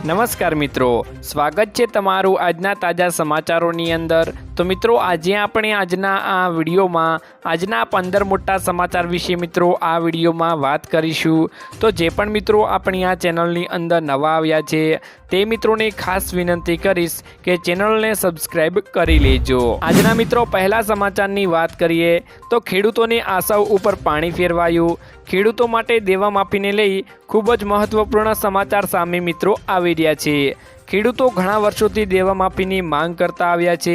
નમસ્કાર મિત્રો, સ્વાગત છે તમારું આજના તાજા સમાચારોની અંદર. તો મિત્રો, આજે આપણે આજના આ વિડીયોમાં, આજના પંદર મોટા સમાચાર વિશે મિત્રો આ વિડીયોમાં વાત કરીશું. તો જે પણ મિત્રો આપણી આ ચેનલની અંદર નવા આવ્યા છે, તે મિત્રોને ખાસ વિનંતી કરીશ કે ચેનલને સબસ્ક્રાઈબ કરી લેજો. આજના મિત્રો, પહેલા સમાચારની વાત કરીએ, તો ખેડૂતોની આશાઓ ઉપર પાણી ફેરવાયું. ખેડૂતો માટે દેવા માફીને લઈ ખૂબ જ મહત્વપૂર્ણ સમાચાર સામે મિત્રો આવી રહ્યા છે. ખેડૂતો ઘણા વર્ષોથી દેવા માફીની માંગ કરતા આવ્યા છે.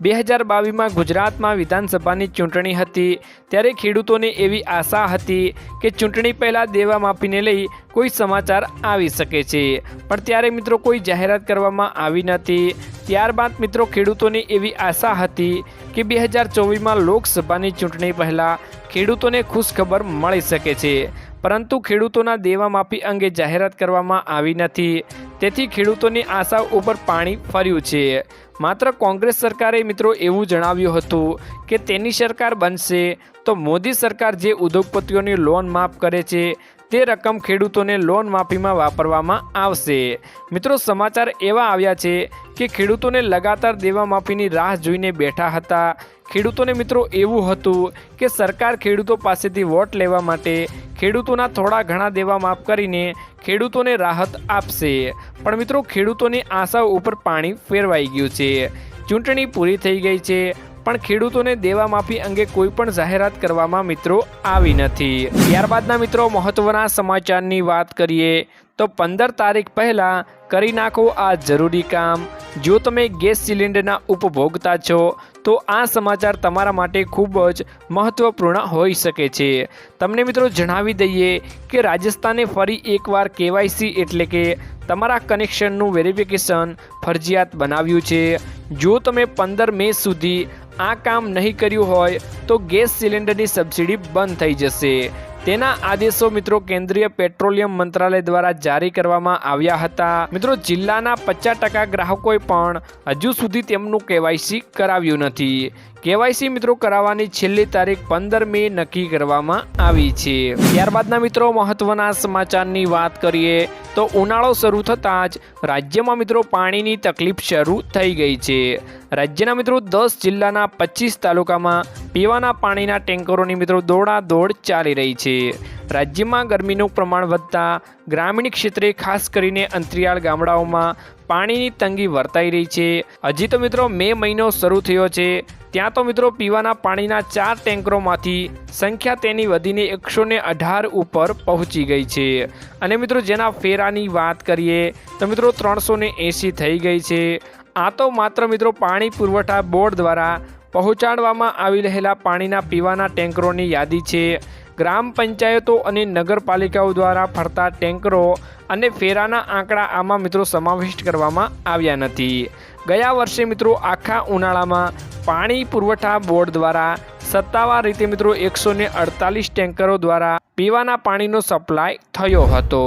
બે હજાર બાવીસમાં ગુજરાતમાં વિધાનસભાની ચૂંટણી હતી. ત્યારે ખેડૂતોને એવી આશા હતી કે ચૂંટણી પહેલાં દેવા માફીને લઈ કોઈ સમાચાર આવી શકે છે. પણ ત્યારે મિત્રો કોઈ જાહેરાત કરવામાં આવી નથી. ત્યારબાદ મિત્રો ખેડૂતોની એવી આશા હતી કે બે હજાર ચોવીસમાં લોકસભાની ચૂંટણી પહેલાં ખેડૂતોને ખુશખબર મળી શકે છે. પરંતુ ખેડૂતોના દેવા માફી અંગે જાહેરાત કરવામાં આવી નથી. તેથી ખેડૂતોની આશા ઉપર પાણી ફર્યું છે. માત્ર કોંગ્રેસ સરકારે મિત્રો એવું જણાવ્યું હતું કે તેની સરકાર બનશે તો મોદી સરકાર જે ઉદ્યોગપતિઓની લોન માફ કરે છે, તે રકમ ખેડૂતોને લોન માફીમાં વાપરવામાં આવશે. મિત્રો સમાચાર એવા આવ્યા છે કે ખેડૂતોને લગાતાર દેવા માફીની રાહ જોઈને બેઠા હતા. ખેડૂતોને મિત્રો એવું હતું કે સરકાર ખેડૂતો પાસેથી વોટ લેવા માટે ખેડૂતોના થોડા ઘણા દેવા માફ કરીને ખેડૂતોને રાહત આપશે. પણ મિત્રો ખેડૂતોની આશાઓ ઉપર પાણી ફેરવાઈ ગયું છે. ચૂંટણી પૂરી થઈ ગઈ છે, પણ ખેડૂતોને દેવા માફી અંગે કોઈ પણ જાહેરાત કરવામાં મિત્રો આવી નથી. ત્યારબાદના મિત્રો મહત્વના સમાચારની વાત કરીએ, તો પંદર તારીખ પહેલાં કરી નાખો આ જરૂરી કામ. જો તમે ગેસ સિલિન્ડરના ઉપભોગતા છો, તો આ સમાચાર તમારા માટે ખૂબ જ મહત્વપૂર્ણ હોઈ શકે છે. તમને મિત્રો જણાવી દઈએ કે રાજસ્થાને ફરી એકવાર કેવાયસી એટલે કે તમારા કનેક્શનનું વેરિફિકેશન ફરજિયાત બનાવ્યું છે. જો તમે પંદર મે સુધી આ કામ નહીં કર્યું હોય, તો ગેસ સિલિન્ડરની સબસિડી બંધ થઈ જશે. તેના આદેશો મિત્રો કેન્દ્રીય પેટ્રોલિયમ મંત્રાલય દ્વારા જારી કરવામાં આવ્યા હતા. મિત્રો, જિલ્લાના પચાસ ટકા ગ્રાહકોએ પણ હજુ સુધી તેમનું કેવાયસી કરાવ્યું નથી. કેવાયસી મિત્રો કરાવવાની છેલ્લી તારીખ પંદર મે નક્કી કરવામાં આવી છે. ત્યારબાદના મિત્રો મહત્વના સમાચારની વાત કરીએ તો ઉનાળો શરૂ થતાં જ રાજ્યમાં મિત્રો પાણીની તકલીફ શરૂ થઈ ગઈ છે. રાજ્યના મિત્રો દસ જિલ્લાના પચીસ તાલુકામાં પીવાના પાણીના ટેન્કરોની મિત્રો દોડાદોડ ચાલી રહી છે. રાજ્યમાં ગરમીનું પ્રમાણ વધતા ગ્રામીણ ક્ષેત્રે ખાસ કરીને અંતરિયાળ ગામડાઓમાં પાણીની તંગી વર્તાઈ રહી છે. હજી તો મિત્રો મે મહિનો શરૂ થયો છે. ત્યાં તો મિત્રો પીવાના પાણીના ચાર ટેન્કરોમાંથી સંખ્યા તેની વધીને એકસો ને અઢાર ઉપર પહોંચી ગઈ છે. અને મિત્રો જેના ફેરાની વાત કરીએ તો મિત્રો ત્રણસો ને એંસી થઈ ગઈ છે. આ તો માત્ર મિત્રો પાણી પુરવઠા બોર્ડ દ્વારા પહોંચાડવામાં આવી રહેલા પાણીના પીવાના ટેન્કરોની યાદી છે. ગ્રામ પંચાયતો અને નગરપાલિકાઓ દ્વારા ફરતા ટેન્કરો અને ફેરાના આંકડા આમાં મિત્રો સમાવિષ્ટ કરવામાં આવ્યા નથી. ગયા વર્ષે મિત્રો આખા ઉનાળામાં પાણી પુરવઠા બોર્ડ દ્વારા સત્તાવાર રીતે મિત્રો એકસો અડતાલીસ ટેન્કરો દ્વારા પીવાના પાણીનો સપ્લાય થયો હતો.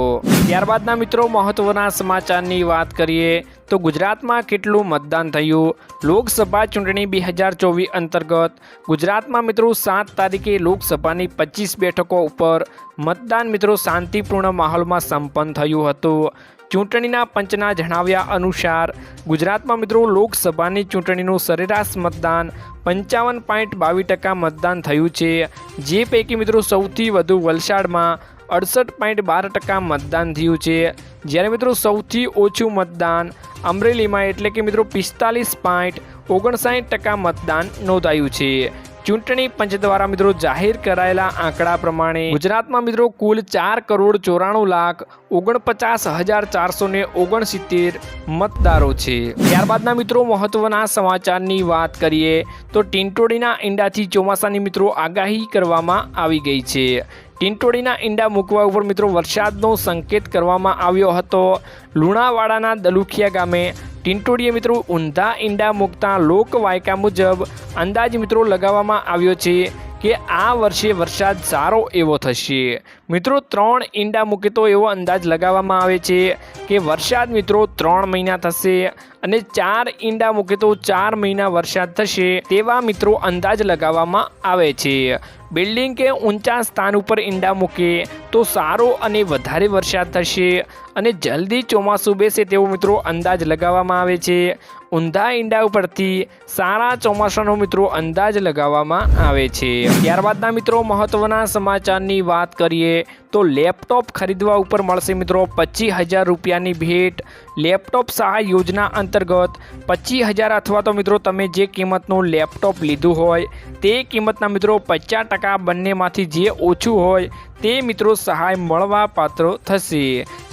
ત્યારબાદના મિત્રો, મહત્વના સમાચારની વાત કરીએ તો ગુજરાતમાં કેટલું મતદાન થયું? લોકસભા ચૂંટણી બે હજાર ચોવીસ અંતર્ગત ગુજરાતમાં મિત્રો સાત તારીખે લોકસભાની પચીસ બેઠકો ઉપર મતદાન મિત્રો શાંતિપૂર્ણ માહોલમાં સંપન્ન થયું હતું. ચૂંટણીના પંચના જણાવ્યા અનુસાર, ગુજરાતમાં મિત્રો લોકસભાની ચૂંટણીનું સરેરાશ મતદાન પંચાવન પોઈન્ટ બાવીસ ટકા મતદાન થયું છે. જે પૈકી મિત્રો સૌથી વધુ વલસાડમાં અડસઠ પોઈન્ટ બાર ટકા મતદાન થયું છે. જ્યારે મિત્રો સૌથી ઓછું મતદાન અમરેલીમાં એટલે કે મિત્રો પિસ્તાલીસ પોઈન્ટ ઓગણસાઠ ટકા મતદાન નોંધાયું છે. ચૂંટણી પંચ દ્વારા મિત્રો જાહેર કરાયેલા આંકડા પ્રમાણે ગુજરાતમાં મિત્રો કુલ ચાર કરોડ ચોરાણું લાખ ઓગણપચાસ હજાર ચારસો ને ઓગણસિત્તેર મતદારો છે. ત્યારબાદના મિત્રો મહત્વના સમાચારની વાત કરીએ તો ટીંટોડીના ઈંડાથી ચોમાસાની મિત્રો આગાહી કરવામાં આવી ગઈ છે. ટીંટોડીના ઈંડા મૂકવા ઉપર મિત્રો વરસાદનો સંકેત કરવામાં આવ્યો હતો. લુણાવાડાના દલુખિયા ગામે ટીંટોડીએ મિત્રો ઊંધા ઈંડા મૂકતા લોકવાયકા મુજબ અંદાજ મિત્રો લગાવવામાં આવ્યો છે. કે આ વર્ષે વરસાદ સારો એવો થશે. મિત્રો, ત્રણ ઈંડા મૂકે તો એવો અંદાજ લગાવવામાં આવે છે કે વરસાદ, મિત્રો, ત્રણ મહિના થશે અને ચાર ઈંડા મૂકે તો ચાર મહિના વરસાદ થશે તેવા, મિત્રો, અંદાજ લગાવવામાં આવે છે. બિલ્ડિંગ કે ઊંચા સ્થાન ઉપર ઈંડા મૂકે તો સારો અને વધારે વરસાદ થશે. અને જલ્દી ચોમાસું બેસે તેવો મિત્રો અંદાજ લગાવવામાં આવે છે. ઊંધા ઈંડા ઉપરથી સારા ચોમાસાનો મિત્રો અંદાજ લગાવવામાં આવે છે. ત્યારબાદના મિત્રો મહત્વના સમાચારની વાત કરીએ તો લેપટોપ ખરીદવા ઉપર મળશે મિત્રો પચીસ હજાર રૂપિયાની ભેટ. લેપટોપ સહાય યોજના અંતર્ગત પચીસ હજાર અથવા તો મિત્રો તમે જે કિંમતનું લેપટોપ લીધું હોય તે કિંમતના મિત્રો પચાસ ટકા બંનેમાંથી જે ઓછું હોય તે મિત્રો સહાય મળવા પાત્ર થશે.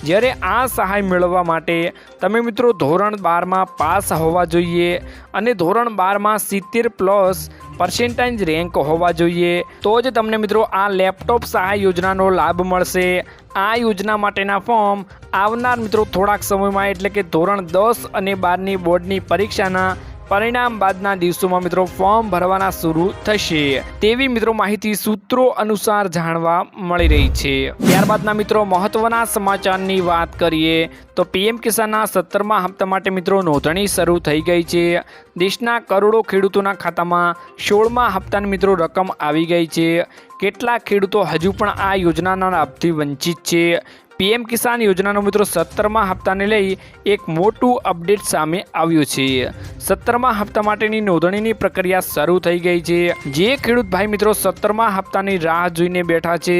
જ્યારે આ સહાય મેળવવા માટે તમે મિત્રો ધોરણ બારમાં પાસ હોવા જોઈએ અને ધોરણ બારમાં સિત્તેર પ્લસ પર્સેન્ટાઇજ રેન્ક હોવા જોઈએ. તો જ તમને મિત્રો આ લેપટોપ સહાય યોજનાનો લાભ મળશે. આ યોજના માટેના ફોર્મ આવનાર મિત્રો થોડાક સમયમાં એટલે કે ધોરણ દસ અને બારની બોર્ડની પરીક્ષાના પરિણામ બાદના દિવસોમાં મિત્રો ફોર્મ ભરવાના શરૂ થશે. તેવી મિત્રો માહિતી સૂત્રો અનુસાર જાણવા મળી રહી છે. ત્યારબાદના મિત્રો મહત્વના સમાચારની વાત કરીએ, તો પીએમ કિસાનના સત્તરમા હપ્તા માટે મિત્રો નોંધણી શરૂ થઈ ગઈ છે. દેશના કરોડો ખેડૂતોના ખાતામાં સોળમા હપ્તાની મિત્રો રકમ આવી ગઈ છે. કેટલાક ખેડૂતો હજુ પણ આ યોજનાના લાભથી વંચિત છે. પીએમ કિસાન યોજનાનો મિત્રો સત્તરમા હપ્તાને લઈ એક મોટું અપડેટ સામે આવ્યું છે. સત્તરમા હપ્તા માટેની નોંધણીની પ્રક્રિયા શરૂ થઈ ગઈ છે. જે ખેડૂત ભાઈ મિત્રો સત્તરમા હપ્તાની રાહ જોઈને બેઠા છે.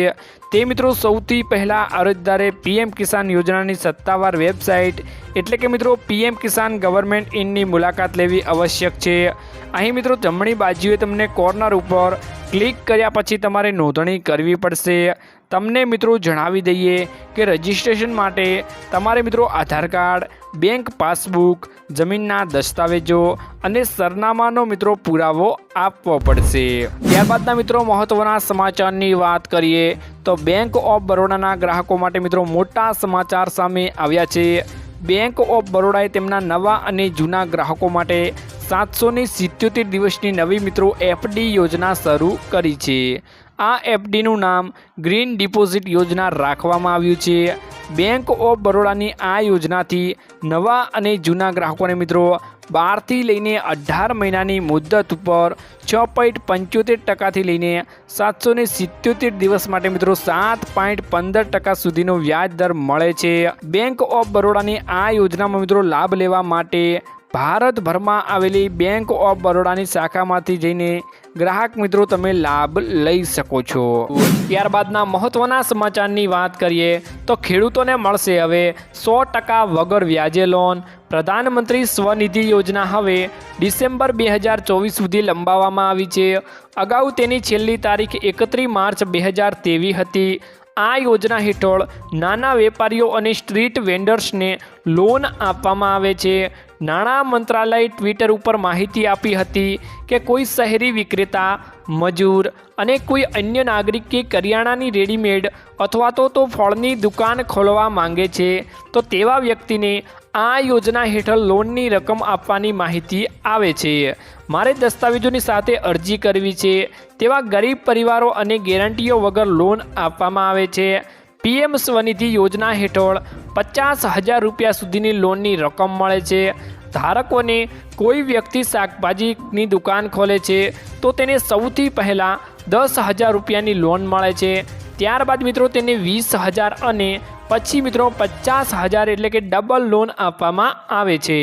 તે મિત્રો સૌથી પહેલાં અરજદારે પીએમ કિસાન યોજનાની સત્તાવાર વેબસાઇટ એટલે કે મિત્રો પીએમ કિસાન ગવર્મેન્ટ ઇનની મુલાકાત લેવી આવશ્યક છે. અહીં મિત્રો જમણી બાજુએ તમને કોર્નર ઉપર ક્લિક કર્યા પછી તમારે નોંધણી કરવી પડશે. તમને મિત્રો જણાવી દઈએ કે રજિસ્ટ્રેશન માટે તમારે મિત્રો આધાર કાર્ડ, બેંક પાસબુક, જમીનના દસ્તાવેજો અને સરનામાનો મિત્રો પુરાવો આપવો પડશે. ત્યારબાદના મિત્રો મહત્વના સમાચારની વાત કરીએ તો બેંક ઓફ બરોડાના ગ્રાહકો માટે મિત્રો મોટા સમાચાર સામે આવ્યા છે. બેંક ઓફ બરોડાએ તેમના નવા અને જૂના ગ્રાહકો માટે સાતસો ને સિત્યોતેર દિવસની નવી મિત્રો એફડી યોજના શરૂ કરી છે. આ એફડીનું નામ ગ્રીન ડિપોઝિટ યોજના રાખવામાં આવ્યું છે. બેંક ઓફ બરોડાની આ યોજનાથી નવા અને જૂના ગ્રાહકોને મિત્રો બારથી લઈને અઢાર મહિનાની મુદત ઉપર છ પોઈન્ટ પંચોતેર ટકાથી લઈને સાતસો ને સિત્યોતેર દિવસ માટે મિત્રો સાત પોઈન્ટ પંદર ટકા સુધીનો વ્યાજ દર મળે છે. બેંક ઓફ બરોડાની આ યોજનામાં મિત્રો લાભ લેવા માટે ભારતભરમાં આવેલી બેંક ઓફ બરોડાની શાખામાંથી જઈને ગ્રાહક મિત્રો તમે લાભ લઈ શકો છો. ત્યારબાદના મહત્વના સમાચારની વાત કરીએ તો ખેડૂતોને મળશે હવે સો ટકા વગર વ્યાજે લોન પ્રધાનમંત્રી સ્વનિધિ યોજના હવે ડિસેમ્બર બે હજાર ચોવીસ સુધી લંબાવવામાં આવી છે. અગાઉ તેની છેલ્લી તારીખ એકત્રીસ માર્ચ બે હજાર તેવી હતી. આ યોજના હેઠળ નાના વેપારીઓ અને સ્ટ્રીટ વેન્ડર્સને લોન આપવામાં આવે છે. નાણાં મંત્રાલય ટ્વિટર ઉપર માહિતી આપી હતી કે કોઈ શહેરી વિક્રેતા, મજૂર અને કોઈ અન્ય નાગરિક કે કરિયાણાની રેડીમેડ અથવા તો તો ફળની દુકાન ખોલવા માંગે છે, તો તેવા વ્યક્તિને આ યોજના હેઠળ લોનની રકમ આપવાની માહિતી આવે છે. મારે દસ્તાવેજોની સાથે અરજી કરવી છે, તેવા ગરીબ પરિવારો અને ગેરંટીઓ વગર લોન આપવામાં આવે છે. પીએમ સ્વનિધિ યોજના હેઠળ પચાસ હજાર રૂપિયા સુધીની લોનની રકમ મળે છે. ધારકોને કોઈ વ્યક્તિ શાકભાજીની દુકાન ખોલે છે, તો તેને સૌથી પહેલાં દસ હજાર રૂપિયાની લોન મળે છે. ત્યારબાદ મિત્રો તેને વીસ હજાર અને પછી મિત્રો પચાસ હજાર એટલે કે ડબલ લોન આપવામાં આવે છે.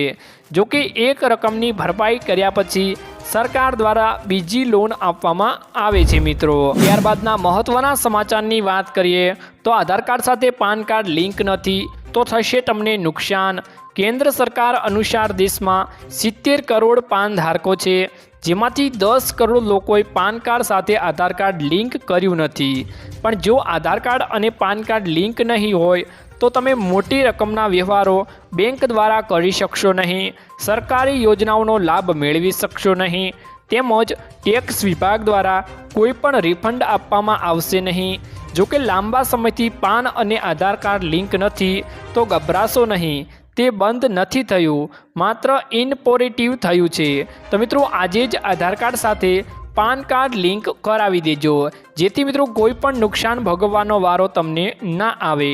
જો કે એક રકમની ભરપાઈ કર્યા પછી સરકાર દ્વારા બીજી લોન આપવામાં આવે છે મિત્રો. ત્યારબાદના મહત્વના સમાચારની વાત કરીએ તો આધાર કાર્ડ સાથે પાન કાર્ડ લિંક નથી તો થશે તમને નુકસાન. કેન્દ્ર સરકાર અનુસાર દેશમાં સિત્તેર કરોડ પાન ધારકો છે. જેમાંથી દસ કરોડ લોકોએ પાન કાર્ડ સાથે આધાર કાર્ડ લિંક કર્યું નથી. પણ જો આધાર કાર્ડ અને પાન કાર્ડ લિંક નહીં હોય, તો તમે મોટી રકમના વ્યવહારો બેંક દ્વારા કરી શકશો નહીં, સરકારી યોજનાઓનો લાભ મેળવી શકશો નહીં, તેમજ ટેક્સ વિભાગ દ્વારા કોઈ પણ રિફંડ આપવામાં આવશે નહીં. જોકે લાંબા સમયથી પાન અને આધાર કાર્ડ લિંક નથી, તો ગભરાશો નહીં. તે બંધ નથી થયું, માત્ર ઇનપોરેટિવ થયું છે. તો મિત્રો, આજે જ આધાર કાર્ડ સાથે પાન કાર્ડ લિંક કરાવી દેજો, જેથી મિત્રો કોઈ પણ નુકસાન ભોગવવાનો વારો તમને ના આવે.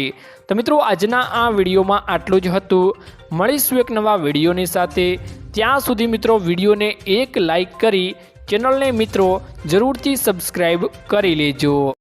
તો મિત્રો, આજના આ વિડીયોમાં આટલું જ હતું. મળીશું એક નવા વિડીયોની સાથે. ત્યાં સુધી મિત્રો, વિડીયોને એક લાઈક કરી ચેનલને મિત્રો, જરૂરથી સબસ્ક્રાઈબ કરી લેજો.